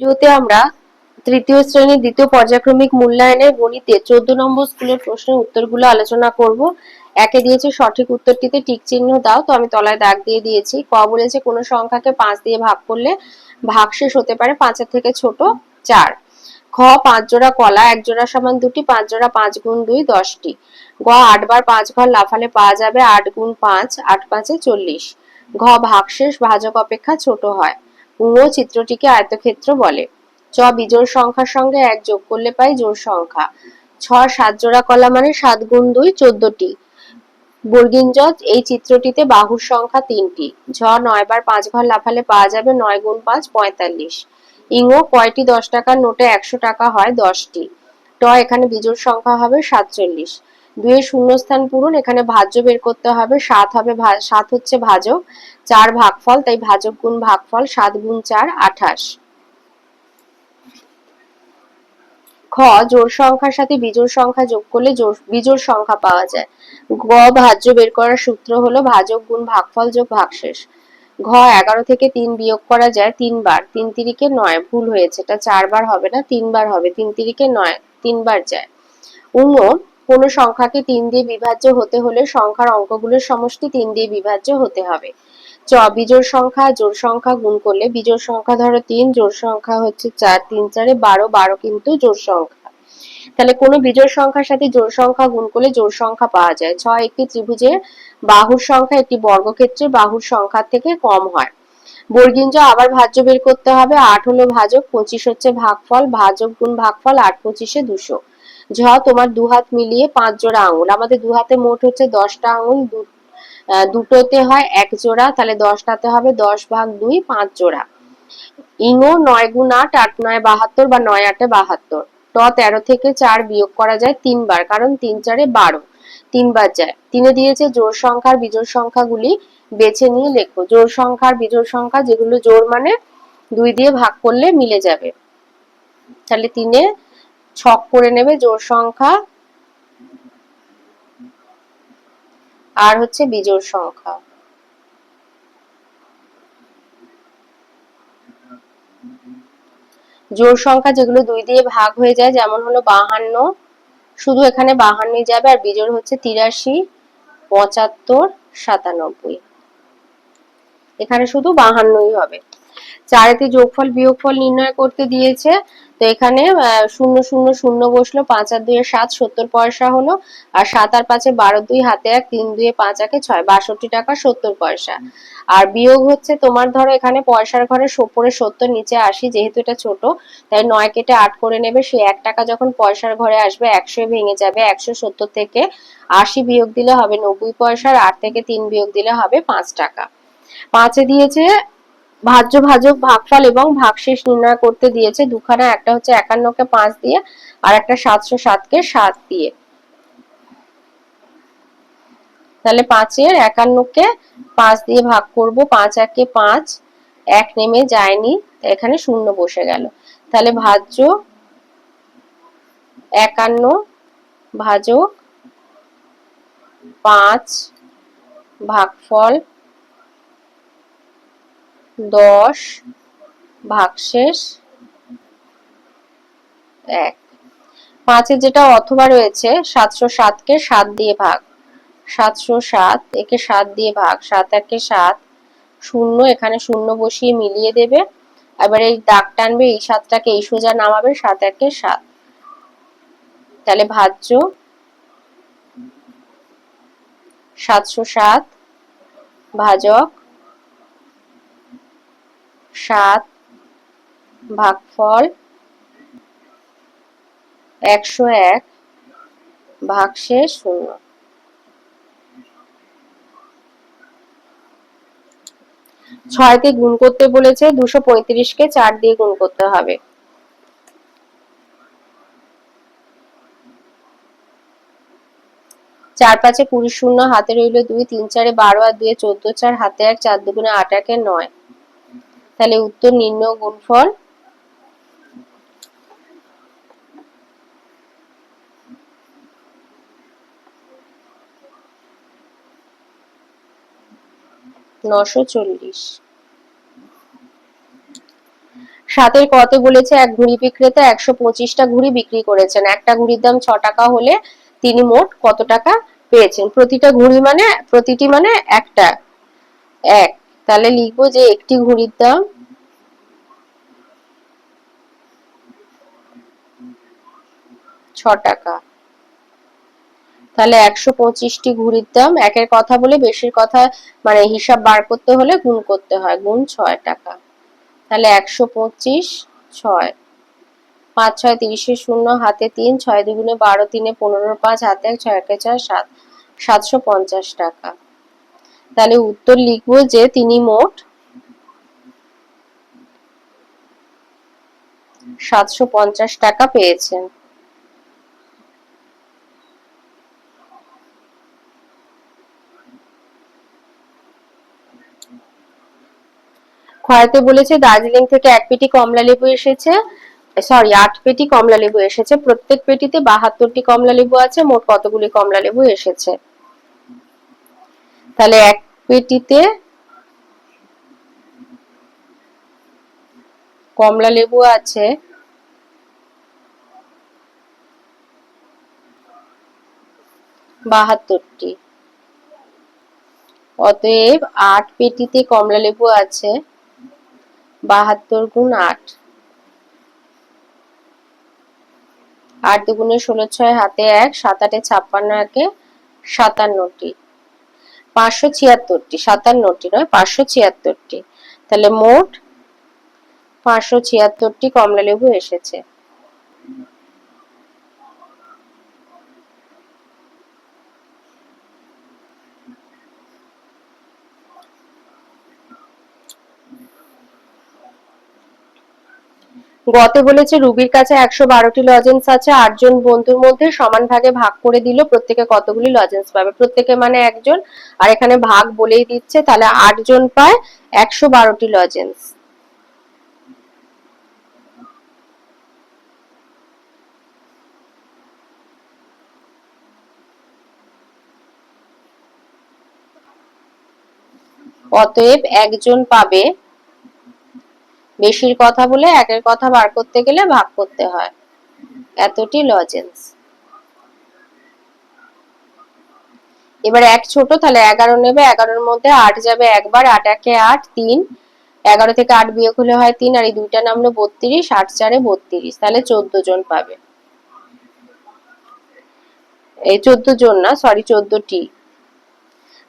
ভিডিওতে আমরা তৃতীয় শ্রেণির দ্বিতীয় পর্যায়ক্রমিক মূল্যায়নের গণিতে চোদ্দ নম্বর স্কুলের প্রশ্নের উত্তরগুলো আলোচনা করব। একে দিয়েছে সঠিক উত্তরটিতে টিক চিহ্ন দাও, তো আমি তলায় দাগ দিয়ে দিয়েছি। ক বলেছে কোনো সংখ্যাকে পাঁচ দিয়ে ভাগ করলে ভাগশেষ হতে পারে পাঁচের থেকে ছোট চার। খ পাঁচ জোড়া কলা, এক জোড়া সমান দুটি, পাঁচ জোড়া পাঁচ গুণ দুই, দশটি। গ আটবার পাঁচ ঘর লাফালে পাওয়া যাবে আট গুণ পাঁচ, আট পাঁচে চল্লিশ। ঘ ভাগশেষ, ভাজক অপেক্ষা ছোট হয়। উঙ চিত্রটিকে আয়তক্ষেত্র বলে। চ বিজোড় সংখ্যার সঙ্গে এক যোগ করলে পাই জোড় সংখ্যা। ছ সাত জোড়া কলা মানে সাত গুণ দুই, চোদ্দটি। বর্গিন জ এই চিত্রটিতে বাহুর সংখ্যা তিনটি। ঝ নয় বার পাঁচ ঘর লাফালে পাওয়া যাবে নয় গুণ পাঁচ, পঁয়তাল্লিশ। ইংও কয়টি দশ টাকার নোটে একশো টাকা হয় দশটি। ট এখানে বিজোড় সংখ্যা হবে সাতচল্লিশ। দুইয়ের শূন্যস্থান পূরণ, এখানে ভাজ্য বের করতে হবে, সাত হবে সাত হচ্ছে ভাজক, চার ভাগফল, তাই ভাজক গুণ ভাগফল, সাত গুণ চার, আঠাশ। খ, জোড় সংখ্যার সাথে বিজোড় সংখ্যা যোগ করলে বিজোড় সংখ্যা পাওয়া যায়। গ, ভাজ্য বের করার সূত্র হলো ভাজক গুণ ভাগফল যোগ ভাগশেষ। ঘ, এগারো থেকে তিন বিয়োগ করা যায় তিনবার, তিন তিরিকে নয়, ভুল হয়েছে, এটা চারবার হবে না, তিনবার হবে, তিন তিরিকে নয়, তিনবার যায়। উঙ কোন সংখ্যাকে তিন দিয়ে বিভাজ্য হতে হলে সংখ্যার অঙ্কগুলোর সমষ্টি তিন দিয়ে বিভাজ্য হতে হবে। চ, বিজোড় সংখ্যা, জোড় সংখ্যা গুণ করলে বিজোড় সংখ্যা ধরো তিন, জোড় সংখ্যা হচ্ছে চার, তিন, চারে বারো বারো কিন্তু জোড় সংখ্যা। তাহলে কোনো বিজোড় সংখ্যার সাথে জোড় সংখ্যা গুণ করলে জোড় সংখ্যা পাওয়া যায়। ছ, একটি ত্রিভুজের বাহুর সংখ্যা একটি বর্গক্ষেত্রের বাহুর সংখ্যার থেকে কম হয়। বর্গিঞ্জ আবার ভাজ্য বের করতে হবে, আট হলো ভাজক, পঁচিশ হচ্ছে ভাগফল, ভাজক গুণ ভাগফল, আট পঁচিশে দুশো। ঝ তোমার দু হাত মিলিয়ে পাঁচ জোড়া আঙুল। আমাদের দু হাতে মোট হচ্ছে দশটা আঙুল দুটোতে হয় এক জোড়া, তাহলে দশটাতে হবে দশ ভাগ দুই, পাঁচ জোড়া। ইঙো নয় গুণ আট আট নয় বাহাত্তর বা নয় আটে বাহাত্তর। ট তেরো থেকে চার বিয়োগ করা যায় তিনবার, কারণ তিন চারে বারো, তিনবার যায়। তিনে দিয়েছে জোর সংখ্যার বিজোড় সংখ্যাগুলি বেছে নিয়ে লেখো। জোড় সংখ্যার বিজোড় সংখ্যা যেগুলো জোর মানে দুই দিয়ে ভাগ করলে মিলে যাবে। তাহলে তিনে ছক করে নেবে জোড় সংখ্যা আর হচ্ছে বিজোড় সংখ্যা। জোড় সংখ্যা যেগুলো দুই দিয়ে ভাগ হয়ে যায়, যেমন হলো বাহান্ন, শুধু এখানে বাহান্নই যাবে, আর বিজোড় হচ্ছে তিরাশি, পঁচাত্তর, সাতানব্বই। এখানে শুধু বাহান্নই হবে। চারেতে যোগফল, বিয়োগফল নির্ণয় করতে দিয়েছে। তো এখানে শূন্য শূন্য শূন্য বসল, পাঁচ আর দুয়ে সাত, সত্তর পয়সা হলো। আর সাত আর পাঁচে বারো দুই, হাতে এক, তিন দুয়ে পাঁচ একে ছয়, বাষট্টি টাকা, সত্তর পয়সা। আর বিয়োগ হচ্ছে তোমার, ধরো, এখানে পয়সার ঘরে ওপরে সত্তর, নিচে আশি, যেহেতু এটা ছোট, তাই নয় কেটে আট করে নেবে। সেই এক টাকা যখন পয়সার ঘরে আসবে একশো ভেঙে যাবে, একশো সত্তর থেকে আশি বিয়োগ দিলে হবে নব্বই পয়সার আট থেকে তিন বিয়োগ দিলে হবে পাঁচ টাকা। পাঁচে দিয়েছে ভাজ্য ভাজক ভাগফল এবং ভাগশেষ নির্ণয় করতে দিয়েছে। দুখানা, একটা হচ্ছে একান্নকে পাঁচ দিয়ে, আর একটা সাতশো সাতকে সাত দিয়ে। তাহলে পাঁচের একান্নকে পাঁচ দিয়ে ভাগ করব, পাঁচ একে পাঁচ, এক নেমে যায়নি, এখানে শূন্য বসে গেল। তাহলে ভাজ্য একান্ন, ভাজক পাঁচ, ভাগফল দশ ভাগশেষ এক। পাঁচের যেটা অথবা রয়েছে, সাতশো সাতকে সাত দিয়ে ভাগ। সাতশো সাত একে সাত দিয়ে ভাগ, সাত একে সাত। শূন্য, এখানে শূন্য বসিয়ে মিলিয়ে দেবে। এবার এই দাগ টানবে, এই সাতটাকে এই সোজা নামাবে, সাত একে সাত। তাহলে ভাজ্য সাতশো সাত ভাজক সাত ভাগফল একশো এক ভাগশেষ শূন্য। ছয়তে গুণ করতে বলেছে, দুশো পঁয়ত্রিশকে চার দিয়ে গুণ করতে হবে। চার পাঁচে কুড়ি শূন্য, হাতে রইল দুই, তিন চারে বারো আর দুয়ে চোদ্দ, চার, হাতে এক, চার দুগুণে আট একে নয়। তাহলে উত্তর নির্ণয় গুণফল নশো কতে বলেছে, এক ঘুড়ি বিক্রেতা একশো পঁচিশটা ঘুড়ি বিক্রি করেছেন। একটা ঘুড়ির দাম ছ টাকা হলে তিনি মোট কত টাকা পেয়েছেন? প্রতিটা ঘুড়ি মানে প্রতিটি মানে একটা, এক। তাহলে লিখব যে একটি ঘুড়ির দাম ছ টাকা। তাহলে একশো পঁচিশটি ঘুড়ির দাম, একের কথা বলে বেশির কথা মানে হিসাব বার করতে হলে গুণ করতে হয়, গুণ ছয় টাকা। তাহলে একশো পঁচিশ, ছয়। পাঁচ, ছয়, তিরিশে শূন্য, হাতে তিন, ছয়, দুগুণে বারো, তিনে পনেরো, পাঁচ, হাতে এক, ছয়, একে ছয় সাত। সাতশো পঞ্চাশ টাকা। তাহলে উত্তর লিখব যে তিনি মোট সাতশো পঞ্চাশ টাকা পেয়েছেন। খয়াতে বলেছে, দার্জিলিং থেকে এক পেটি কমলা লেবু এসেছে সরি আট পেটি কমলা লেবু এসেছে, প্রত্যেক পেটিতে বাহাত্তরটি কমলা লেবু আছে, মোট কতগুলি কমলা লেবু এসেছে? তাহলে এক পেটিতে কমলা লেবু আছে। বাহাত্তরটি। অতএব আট পেটিতে কমলা লেবু আছে। বাহাত্তর গুণ আট। আট দুগুণে ষোলো ছয়, হাতে এক, সাত আটে ছাপ্পান্ন, একে সাতান্নটি। পাঁচশো ছিয়াত্তরটি সাতান্নটি নয় পাঁচশো ছিয়াত্তরটি। তাহলে মোট পাঁচশো ছিয়াত্তরটি কমলালেবু এসেছে। গতে বলেছে, রুবির কাছে একশো বারোটি লজেন্স আছে, আটজন বন্ধুর মধ্যে সমান ভাগে ভাগ করে দিল, প্রত্যেকে কতগুলি লজেন্স পাবে? প্রত্যেকে মানে একজন, আর এখানে ভাগ বলেই দিচ্ছে, তাহলে আটজন পায় একশো বারোটি লজেন্স অতএব একজন পাবে বেশির কথা বলে একের কথা বার করতে গেলে ভাগ করতে হয়। এতটি লজেন্স এবার এক ছোট, তাহলে এগারো নেবে, এগারোর মধ্যে আট যাবে একবার, আট একে আট, তিন। এগারো থেকে আট বিয়োগ হলে হয় তিন, আর এই দুইটা নামলো বত্রিশ, আট চারে বত্রিশ, তাহলে চোদ্দ জন পাবে। এই চোদ্দ জন না সরি চোদ্দটি।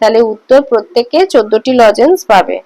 তাহলে উত্তর প্রত্যেকে চোদ্দটি লজেন্স পাবে।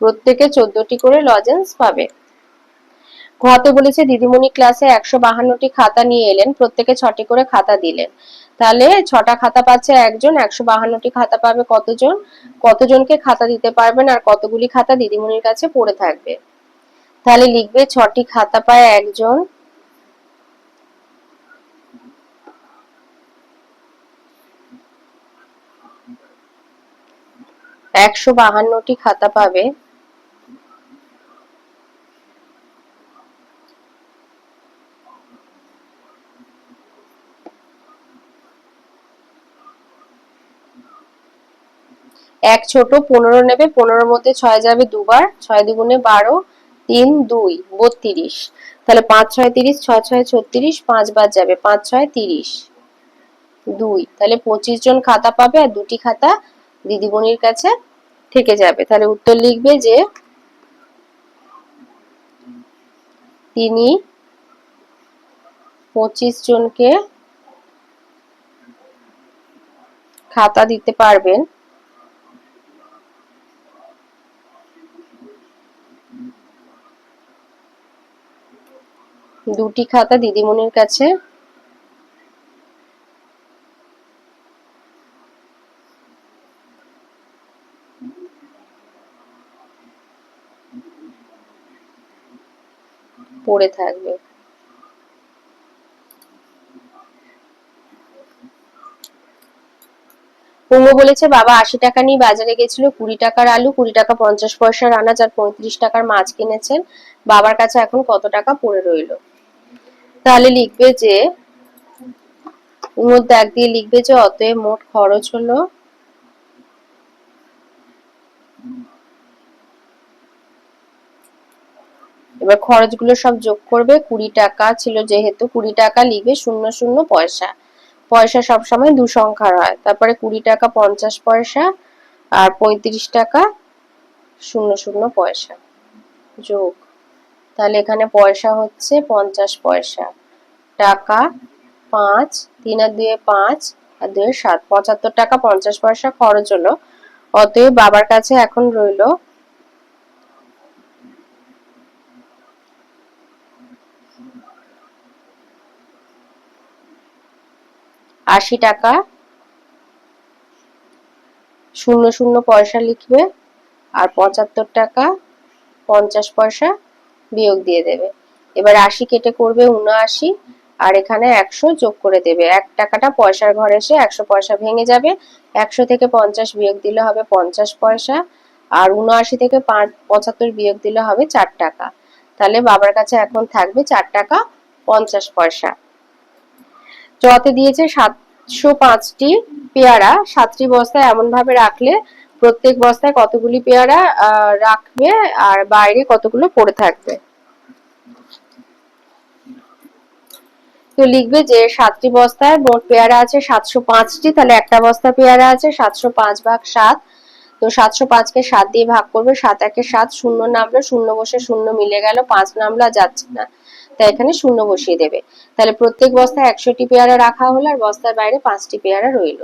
প্রত্যেকে চোদ্দটি করে লজেন্স পাবে। ঘতে বলেছে, দিদিমণি ক্লাসে একশো বাহান্নটি খাতা নিয়ে এলেন, প্রত্যেকে ছটি করে খাতা দিলেন। তাহলে ছটা খাতা পাচ্ছে একজন, একশো বাহান্নটি খাতা পাবে কতজন? কতজনকে খাতা দিতে পারবেন আর কতগুলি খাতা দিদিমণির কাছে পড়ে থাকবে? তাহলে লিখবে, ছটি খাতা পায় একজন। একশো বাহান্নটি খাতা পাবে। এক ছোট, পনেরো নেবে, পনেরোর মধ্যে ছয় যাবে দুবার, ছয় দুগুণে বারো, তিন, দুই, বত্রিশ। তাহলে পাঁচ, ছয়, তিরিশ, ছয় ছয়, ছত্রিশ, পাঁচ বার যাবে, পাঁচ, ছয়, তিরিশ। দুই, তাহলে পঁচিশ জন খাতা পাবে আর দুটি খাতা দিদিমণির কাছে থেকে যাবে। তাহলে উত্তর লিখবে যে তিনি পঁচিশ জনকে খাতা দিতে পারবেন। দুটি খাতা দিদিমণির কাছে। পড়ে থাকবে। পুঙ্গ বলেছে, বাবা, আশি টাকা নিয়ে বাজারে গেছিল, কুড়ি টাকার আলু, কুড়ি টাকা পঞ্চাশ পয়সার আনাজ আর পঁয়ত্রিশ টাকার মাছ কিনেছেন। বাবার কাছে এখন কত টাকা পড়ে রইল? তাহলে লিখবে যে পুঙ্গর দাগ দিয়ে লিখবে যে, অতএব মোট খরচ হলো এবার খরচগুলো সব যোগ করবে, কুড়ি টাকা ছিল যেহেতু, কুড়ি টাকা লিখবে শূন্য শূন্য পয়সা। পয়সা সবসময় দু সংখ্যার হয়। তারপরে কুড়ি টাকা পঞ্চাশ পয়সা আর পঁয়ত্রিশ টাকা শূন্য শূন্য পয়সা যোগ। তাহলে এখানে পয়সা হচ্ছে পঞ্চাশ পয়সা। টাকা পাঁচ, তিন আর দুয়ে পাঁচ, আর দুয়ে সাত। পঁচাত্তর টাকা পঞ্চাশ পয়সা খরচ হলো। অতএব বাবার কাছে এখন রইল আশি টাকা। শূন্য শূন্য পয়সা লিখবে। আর পঁচাত্তর টাকা পঞ্চাশ পয়সা বিয়োগ দিয়ে দেবে। এবার আশি কেটে করবে উনআশি, আর এখানে একশো যোগ করে দেবে। এক টাকাটা পয়সার ঘরে এসে একশো পয়সা ভেঙে যাবে। একশো থেকে পঞ্চাশ বিয়োগ দিলে হবে পঞ্চাশ পয়সা, আর উনআশি থেকে পাঁচ, পঁচাত্তর বিয়োগ দিলে হবে চার টাকা। তাহলে বাবার কাছে এখন থাকবে চার টাকা পঞ্চাশ পয়সা। জতে দিয়েছে সাতশো পাঁচটি পেয়ারা। সাতটি বস্তায় এমন ভাবে রাখলে প্রত্যেক বস্তায় কতগুলি পেয়ারা রাখবে আর বাইরে কতগুলো পড়ে থাকবে? তো লিখবে যে সাতটি বস্তায় মোট পেয়ারা আছে সাতশো পাঁচটি, তাহলে একটা বস্তা পেয়ারা আছে সাতশো পাঁচ ভাগ সাত। তো সাতশো পাঁচকে সাত দিয়ে ভাগ করবে, সাত একে সাত শূন্য নামলো, শূন্য বসে শূন্য মিলে গেল, পাঁচ নামলো আর যাচ্ছে না। তাই এখানে শূন্য বসিয়ে দেবে। তাহলে প্রত্যেক বস্তায় একশোটি পেয়ারা রাখা হলো আর বস্তার বাইরে পাঁচটি পেয়ারা রইল।